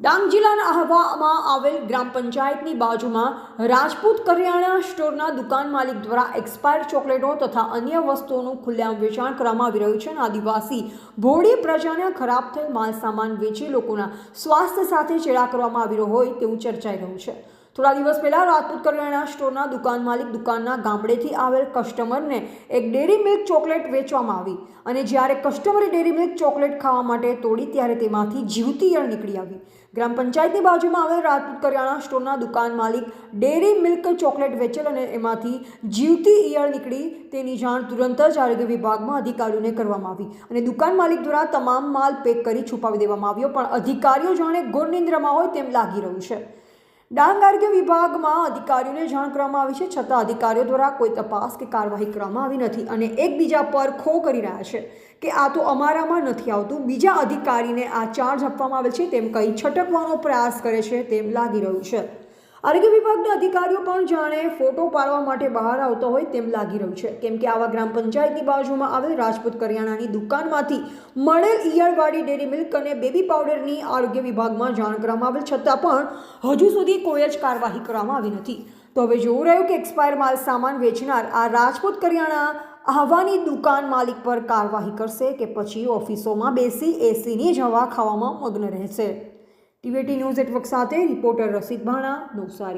ડાંગ જિલ્લાના અહવામાં આવેલ ગ્રામ પંચાયતની બાજુમાં રાજપૂત કરિયાણા સ્ટોરના દુકાન માલિક દ્વારા એક્સપાયર ચોકલેટો તથા અન્ય વસ્તુઓનું ખુલ્લેઆમ વેચાણ કરવામાં આવી રહ્યું છે અને આદિવાસી ભોળી પ્રજાના ખરાબ થયેલ માલ સામાન વેચી લોકોના સ્વાસ્થ્ય સાથે ચેડા કરવામાં આવી રહ્યો હોય તેવું ચર્ચાઈ રહ્યું છે. થોડા દિવસ પહેલાં રાજપૂત કરિયાણા સ્ટોરના દુકાન માલિક દુકાનના ગામડેથી આવેલ કસ્ટમરને એક ડેરી મિલ્ક ચોકલેટ વેચવામાં આવી અને જ્યારે કસ્ટમરે ડેરી મિલ્ક ચોકલેટ ખાવા માટે તોડી ત્યારે તેમાંથી જીવતી ઈયળ નીકળી આવી. ગ્રામ પંચાયતની બાજુમાં આવેલ રાજપૂત કરિયાણા સ્ટોરના દુકાન માલિક ડેરી મિલ્ક ચોકલેટ વેચેલ અને એમાંથી જીવતી ઈયળ નીકળી તેની જાણ તુરંત જ આરોગ્ય વિભાગમાં અધિકારીઓને કરવામાં આવી અને દુકાન માલિક દ્વારા તમામ માલ પેક કરી છુપાવી દેવામાં આવ્યો, પણ અધિકારીઓ જાણે ગોળ નિંદ્રામાં હોય તેમ લાગી રહ્યું છે. ડાંગ આરોગ્ય વિભાગમાં અધિકારીઓને જાણ કરવામાં આવી છે. છતાં અધિકારીઓ દ્વારા કોઈ તપાસ કે કાર્યવાહી કરવામાં આવી નથી અને એકબીજા પર ખો કરી રહ્યા છે કે આ તો અમારામાં નથી આવતું. બીજા અધિકારીને આ ચાર્જ આપવામાં આવે છે. તેમ કંઈ છટકવાનો પ્રયાસ કરે છે તેમ લાગી રહ્યું છે. આરોગ્ય વિભાગના અધિકારીઓ પણ જાણે ફોટો પાડવા માટે બહાર આવતો હોય તેમ લાગી રહ્યું છે. કેમ કે આવા ગ્રામ પંચાયતની બાજુમાં આવેલ રાજપૂત કરિયાણાની દુકાનમાંથી મળેલ ઈયળવાળી ડેરી મિલ્ક અને બેબી પાવડરની આરોગ્ય વિભાગમાં જાણ કરવામાં આવેલ છતાં પણ હજુ સુધી કોઈ જ કાર્યવાહી કરવામાં આવી નથી. તો હવે જોવું રહ્યું કે એક્સપાયર માલ સામાન વેચનાર આ રાજપૂત કરિયાણા આહવાની દુકાન માલિક પર કાર્યવાહી કરશે કે પછી ઓફિસોમાં બેસી, એસીની જ હવા ખાવામાં મગ્ન રહેશે. ટીવીટી ન્યૂઝ નેટવર્ક સાથે રિપોર્ટર રસિક ભાણા નવસારી.